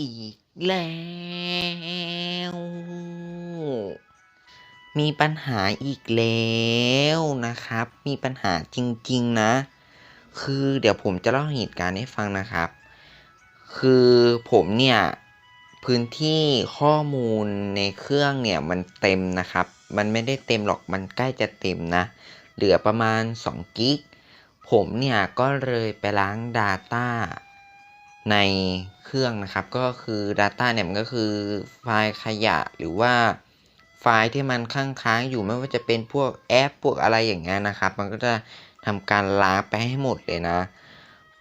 อีกแล้ว มีปัญหาอีกแล้วนะครับ มีปัญหาจริง ๆ นะ คือเดี๋ยวผมจะเล่าเหตุการณ์ให้ฟังนะครับ คือผมเนี่ย พื้นที่ข้อมูลในเครื่องเนี่ย มันเต็มนะครับ มันไม่ได้เต็มหรอกมันใกล้จะเต็มนะ เหลือประมาณ2กิกผมเนี่ย ก็เลยไปล้าง Data ในเครื่องนะครับ ก็คือ Data เนี่ยมันก็คือไฟล์ขยะหรือว่าไฟล์ที่มันค้างค้างอยู่ไม่ว่าจะเป็นพวกแอปพวกอะไรอย่างเงี้ยนะครับ มันก็จะทำการล้างไปให้หมดเลยนะ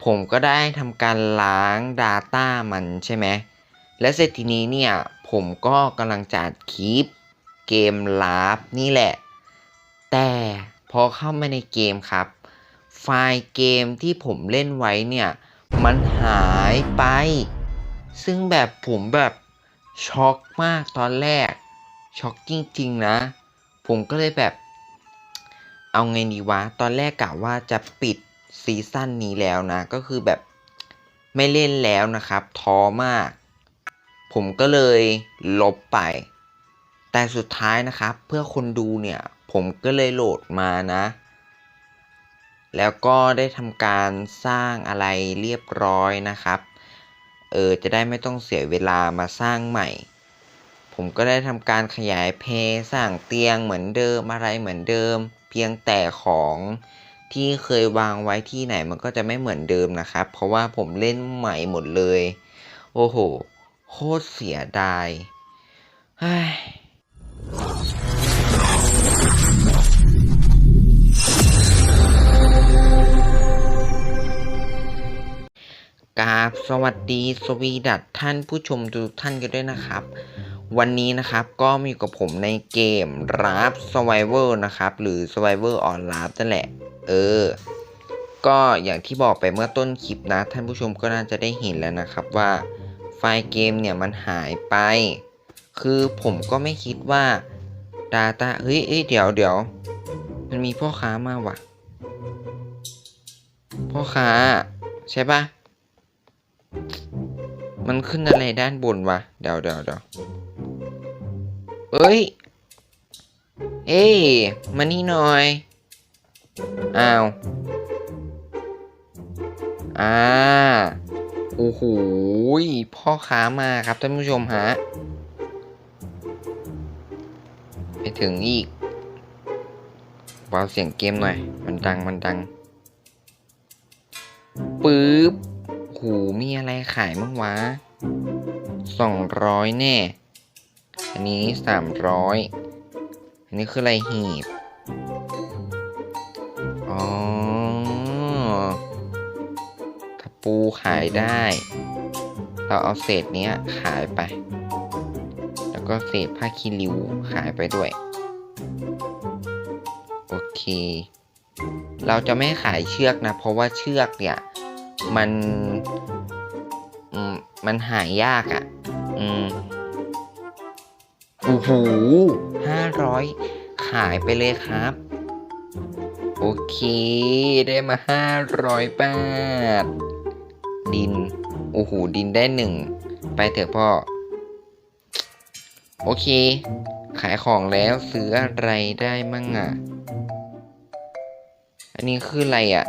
ผมก็ได้ทำการล้าง Data มันใช่ไหมและเสร็จทีนี้เนี่ยผมก็กำลังจัดคลิปเกมลาฟนี่แหละ แต่พอเข้ามาในเกมครับ ไฟล์เกมที่ผมเล่นไว้เนี่ย มันหายไป ซึ่งแบบผมแบบช็อกมากตอนแรก ช็อกจริง ๆ นะ ผมก็เลยแบบ เอาไงดีวะ ตอนแรกกะว่าจะปิดซีซั่นนี้แล้วนะ ก็คือแบบไม่เล่นแล้วนะครับ ท้อมาก ผมก็เลยลบไป แต่สุดท้ายนะครับ เพื่อคนดูเนี่ย ผมก็เลยโหลดมานะ แล้วก็ได้ทำการสร้างอะไรเรียบร้อยนะครับ เออจะได้ไม่ต้องเสียเวลามาสร้างใหม่ ผมก็ได้ทำการขยายเพสร้างเตียงเหมือนเดิมอะไรเหมือนเดิม เพียงแต่ของที่เคยวางไว้ที่ไหนมันก็จะไม่เหมือนเดิมนะครับ เพราะว่าผมเล่นใหม่หมดเลย โอ้โห โคตรเสียดายเฮ้ย กราบสวัสดีสวีดัตท่านผู้ชมทุกท่านกันด้วยนะครับ วันนี้นะครับก็มีกับผมในเกม r a f Survivor นะครับ หรือ Survivor on r a f นั่นแหละ เออ ก็อย่างที่บอกไปเมื่อต้นคลิปนะ ท่านผู้ชมก็น่าจะได้เห็นแล้วนะครับว่าไฟล์เกมเนี่ยมันหายไป คือผมก็ไม่คิดว่า Data เฮ้ยเอ้ยเดี๋ยวเดี๋ยวมันมีพ่อค้ามาว่ะ พ่อค้าใช่ปะ มันขึ้นอะไรด้านบนวะ เดี๋ยวเดี๋ยวเดี๋ยวเอ้ย เอ้ยมานี่หน่อย อ้าว อ่า โอ้โห พ่อค้ามาครับท่านผู้ชมฮะ ไปถึงอีกเบาเสียงเกมหน่อย มันดังมันดังปึ๊บ หมีอะไรขายมั้งวะสองร้อยแน่ อันนี้สามร้อยอันนี้คืออะไรหีบ อ๋อตะปูขายได้ เราเอาเศษเนี้ยขายไป แล้วก็เศษผ้าคีริวขายไปด้วย โอเค เราจะไม่ขายเชือกนะ เพราะว่าเชือกเนี่ย มันอืมมันหายยากอะ่ะ อืมโอ้โหห้าร้อยขายไปเลยครับ โอเค ได้มาห้าร้อยบาท ดิน โอ้โห ดินได้หนึ่ง ไปเถอะพ่อ โอเค ขายของแล้วซื้ออะไรได้มั่งอะ อันนี้คืออะไรอะ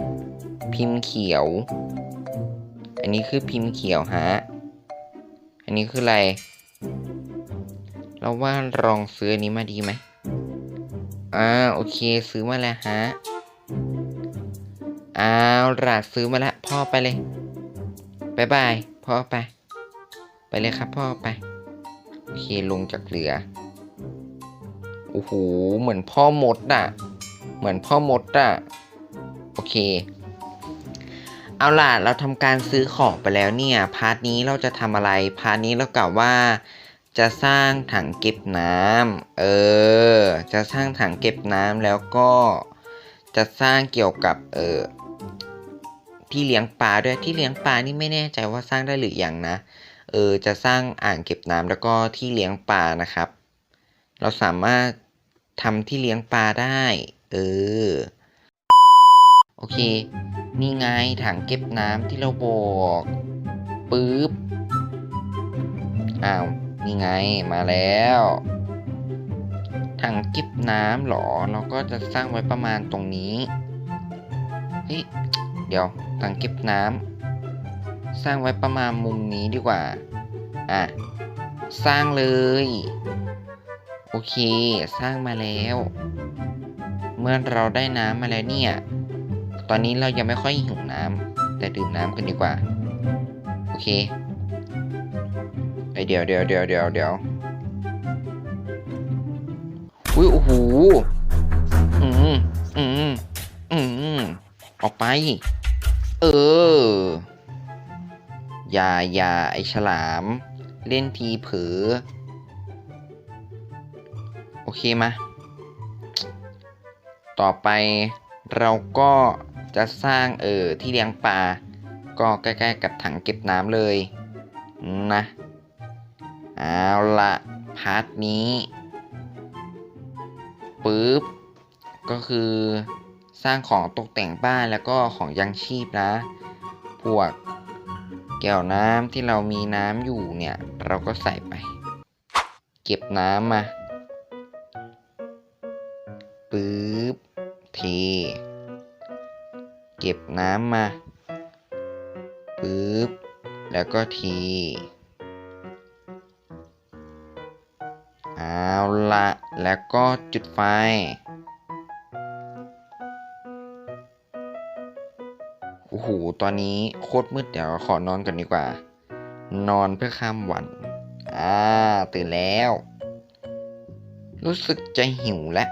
พิมพ์เขียว อันนี้คือพิมพ์เขียวฮะ อันนี้คืออะไร เราว่าลองซื้ออันนี้มาดีไหมอ่าโอเคซื้อมาแล้วฮะเอาล่ะซื้อมาแล้วพ่อไปเลยบายบายพ่อไป ไปเลยครับพ่อไป โอเคลงจากเรือ โอ้โห เหมือนพ่อมดอะเหมือนพ่อมดอะโอเค เอาล่ะ เราทำการซื้อของไปแล้วเนี่ย พาร์ทนี้เราจะทำอะไร พาร์ทนี้เรากล่าวว่า จะสร้างถังเก็บน้ำเออ จะสร้างถังเก็บน้ำแล้วก็ จะสร้างเกี่ยวกับเออที่เลี้ยงปลาด้วยที่เลี้ยงปลานี่ไม่แน่ใจว่าสร้างได้หรือยังนะ เออ จะสร้างอ่างเก็บน้ำแล้วก็ที่เลี้ยงปลานะครับ เราสามารถทำที่เลี้ยงปลาได้ เออ โอเค นี่ไงถังเก็บน้ำที่เราบอกปึ๊บ อ้าว นี่ไงมาแล้ว ถังเก็บน้ำเหรอ เราก็จะสร้างไว้ประมาณตรงนี้เฮ้ยเดี๋ยวถังเก็บน้ำสร้างไว้ประมาณมุมนี้ดีกว่า อะ สร้างเลย โอเค สร้างมาแล้ว เมื่อเราได้น้ำมาแล้วเนี่ย ตอนนี้เรายังไม่ค่อยหิวน้ำแต่ดื่มน้ำกันดีกว่า โอเคไอเดี๋ยวเดี๋ยวเดี๋ยวเดี๋ยวเดี๋ยวอุ้ยโอ้โหอืมอืมอืมออกไป เออ อย่าอย่าไอฉลาม เล่นทีเผลอโอเคมา ต่อไปเราก็ จะสร้างเออที่เลี้ยงปลาก็ใกล้ๆกับถังเก็บน้ำเลยนะเอาละพาร์ทนี้ปึ๊บก็คือสร้างของตกแต่งบ้านแล้วก็ของยังชีพนะ พวกแก้วน้ำที่เรามีน้ำอยู่เนี่ย เราก็ใส่ไป เก็บน้ำมาปึ๊บเท เก็บน้ำมาปึ๊บแล้วก็ทีเอาละแล้วก็จุดไฟ โอ้โห ตอนนี้โคตรมืดเดี๋ยวขอนอนกันดีกว่า นอนเพื่อข้ามวัน อ่า ตื่นแล้ว รู้สึกจะหิวแล้ว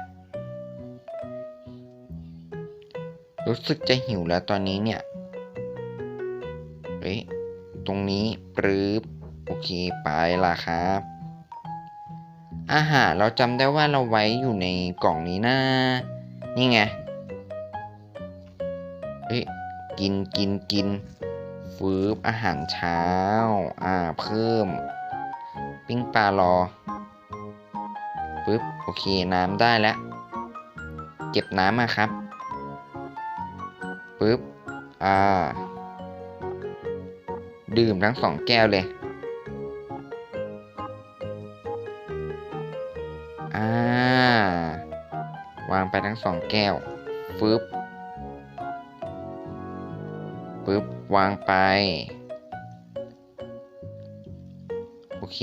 รู้สึกจะหิวแล้วตอนนี้เนี่ย เฮ้ย ตรงนี้ปรื๊บโอเคไปละครับ อาหารเราจำได้ว่าเราไว้อยู่ในกล่องนี้นะ นี่ไง เฮ้ย กินกินกินฟืบอาหารเช้า อ่า เพิ่ม ปิ้งปลารอปึ๊บ โอเค น้ำได้แล้ว เก็บน้ำมาครับ ปึ๊บ อ่า ดื่มทั้งสองแก้วเลย อ่า วางไปทั้งสองแก้ว ฟึบปึ๊บ วางไป โอเค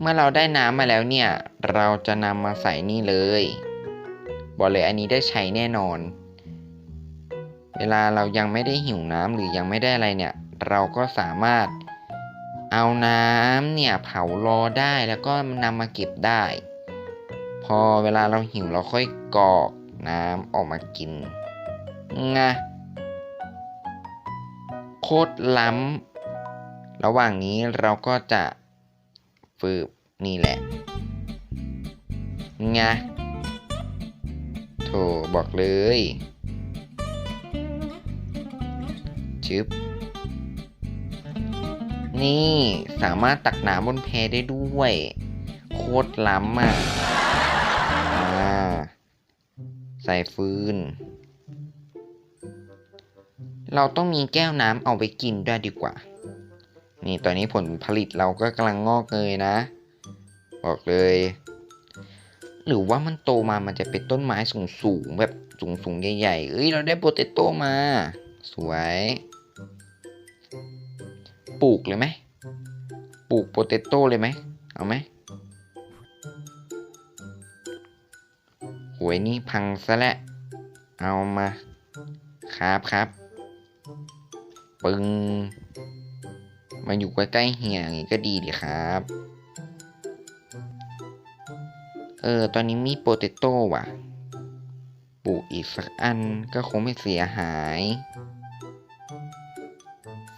เมื่อเราได้น้ำมาแล้วเนี่ย เราจะนำมาใส่นี่เลย บอกเลยอันนี้ได้ใช้แน่นอน เวลาเรายังไม่ได้หิวน้ำหรือยังไม่ได้อะไรเนี่ย เราก็สามารถเอาน้ำเนี่ยเผารอได้แล้วก็นำมาเก็บได้ พอเวลาเราหิวเราค่อยกอกน้ำออกมากินงะโคตรล้ำระหว่างนี้เราก็จะฝึกนี่แหละงะโถบอกเลย ชึบ นี่สามารถตักน้ำบนแพได้ด้วย โคตรล้ำอะอ่าใส่ฟืน เราต้องมีแก้วน้ำเอาไปกินด้วยดีกว่า นี่ตอนนี้ผลผลิตเราก็กำลังงอกเงยนะ บอกเลย หรือว่ามันโตมามันจะเป็นต้นไม้สูงๆแบบสูงๆใหญ่ๆ เอ้ย เราได้โปเตโต้มา สวย ปลูกเลยไหมปลูกโปเตโต้เลยไหมเอาไหมหวยนี่พังซะแล้วเอามา ครับครับปึงมาอยู่ใกล้ๆเฮียอย่างงี้ก็ดีดีครับ เออ ตอนนี้มีโปเตโต้ว่ะ ปลูกอีกสักอันก็คงไม่เสียหาย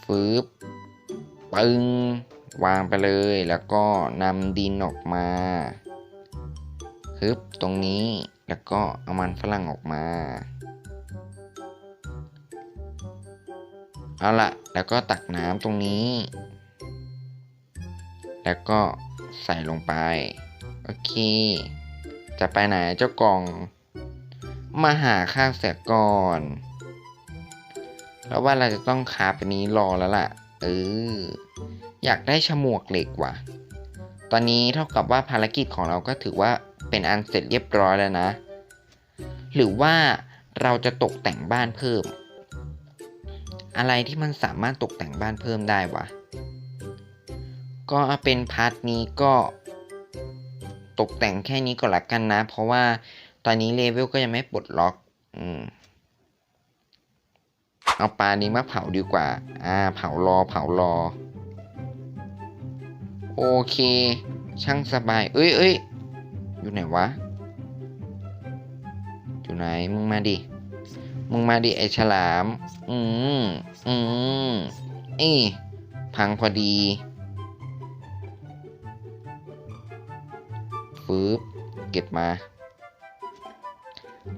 ฟืบ ปึ้งวางไปเลยแล้วก็นำดินออกมาฮึบตรงนี้แล้วก็เอามันฝรั่งออกมาเอาละแล้วก็ตักน้ำตรงนี้ แล้วก็ใส่ลงไป โอเค จะไปไหนเจ้ากล่อง มาหาข้าวเสียก่อน แล้วว่าเราจะต้องคาบอันนี้รอแล้วล่ะ เออ อยากได้ฉมวกเหล็กว่ะ ตอนนี้เท่ากับว่าภารกิจของเราก็ถือว่าเป็นอันเสร็จเรียบร้อยแล้วนะ หรือว่าเราจะตกแต่งบ้านเพิ่ม อะไรที่มันสามารถตกแต่งบ้านเพิ่มได้วะ ก็เอาเป็นพาร์ทนี้ก็ตกแต่งแค่นี้ก่อนละกันนะ เพราะว่าตอนนี้เลเวลก็ยังไม่ปลดล็อก อืม เอาปลานี้มาเผาดีกว่า อ่า เผารอ เผารอ โอเค ช่างสบาย เอ้ยเอ้ยอยู่ไหนวะ อยู่ไหน มึงมาดิ มึงมาดิไอฉลาม อืมอืมอีพังพอดีฟืบเก็บมา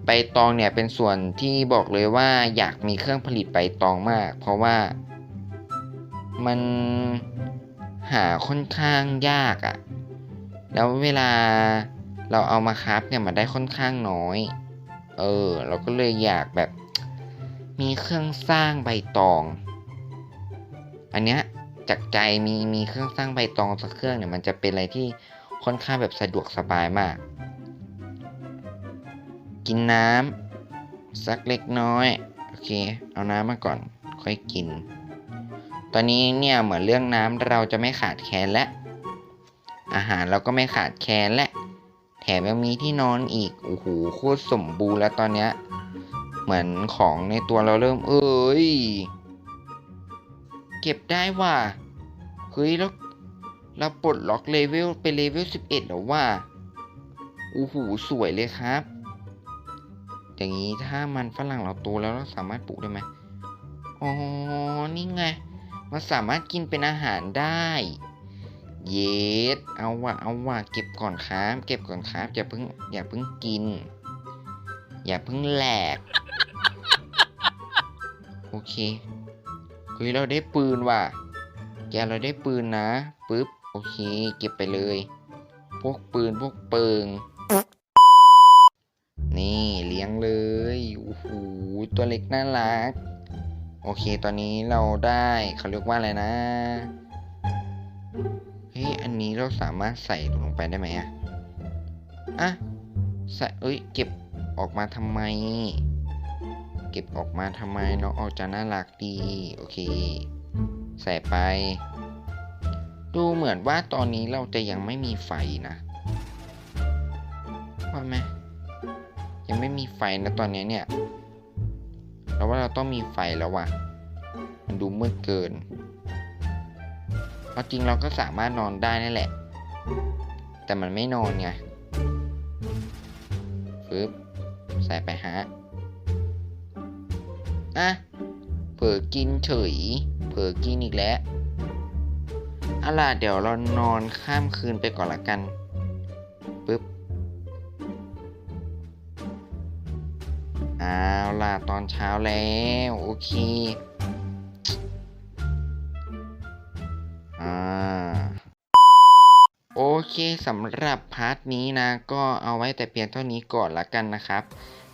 ใบตองเนี่ยเป็นส่วนที่บอกเลยว่าอยากมีเครื่องผลิตใบตองมาก เพราะว่ามันหาค่อนข้างยากอะ่ะ แล้วเวลาเราเอามาคราฟเนี่ยมันได้ค่อนข้างน้อย เออ เราก็เลยอยากแบบมีเครื่องสร้างใบตอง อันเนี้ยจากใจมีมีเครื่องสร้างใบตองสักเครื่องเนี่ยมันจะเป็นอะไรที่ค่อนข้างแบบสะดวกสบายมาก กินน้ำสักเล็กน้อย โอเค เอาน้ำมาก่อน ค่อยกิน ตอนนี้เนี่ยเหมือนเรื่องน้ำเราจะไม่ขาดแคลนและอาหารเราก็ไม่ขาดแคลนและ แถมยังมีที่นอนอีก โอ้โหโคตรสมบูรณ์แล้วตอนเนี้ย เหมือนของในตัวเราเริ่ม เอ้ย เก็บได้ว่ะ เฮ้ยแล้วเราปลดล็อกเลเวลไปเลเวล11แล้วว่าโอ้โหสวยเลยครับ อย่างนี้ถ้ามันฝรั่งเราโตแล้วเราสามารถปลูกได้ไหมอ๋อ นี่ไง มันสามารถกินเป็นอาหารได้ เยสเอาว่ะเอาว่ะเก็บก่อนครับเก็บก่อนครับอย่าเพิ่งอย่าเพิ่งกิน อย่าเพิ่งแหลก โอเคเฮ้ยเราได้ปืนว่ะ แกเราได้ปืนนะปึ๊บ โอเค เก็บไปเลย พวกปืนพวกเปิงนี่เลี้ ยงเลยโอ้โหตัวเล็กน่ารัก โอเค ตอนนี้เราได้เขาเรียกว่าอะไรนะ เฮ้ย อันนี้เราสามารถใส่ลงไปได้ไหมอะอะ ใส่เอ้ย เก็บออกมาทำไม เก็บออกมาทำไมน้องออกจะน่ารักดี โอเค ใส่ไป ดูเหมือนว่าตอนนี้เราจะยังไม่มีไฟนะว่าไหม ยังไม่มีไฟนะตอนนี้เนี่ยเราว่าเราต้องมีไฟแล้วว่ะมันดูมืดเกินเอาจริงเราก็สามารถนอนได้นั่นแหละ แต่มันไม่นอนไงปึ๊บใส่ไปฮะอะเผลอกินเฉย เผลอกินอีกแล้วอาล่ะเดี๋ยวเรานอนข้ามคืนไปก่อนละกัน เอาล่ะตอนเช้าแล้วโอเคอ่าโอเคสำหรับพาร์ทนี้นะ ก็เอาไว้แต่เพียงเท่านี้ก่อนละกันนะครับ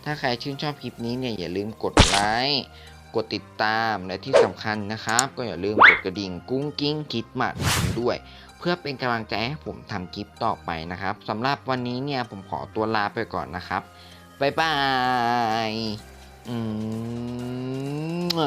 ถ้าใครชื่นชอบคลิปนี้เนี่ยอย่าลืมกดไลค์กดติดตามและที่สำคัญนะครับ ก็อย่าลืมกดกระดิ่งกุ้งกิ้งคิดหมัดด้วย เพื่อเป็นกำลังใจให้ผมทำคลิปต่อไปนะครับสำหรับวันนี้เนี่ยผมขอตัวลาไปก่อนนะครับ บายบายอืม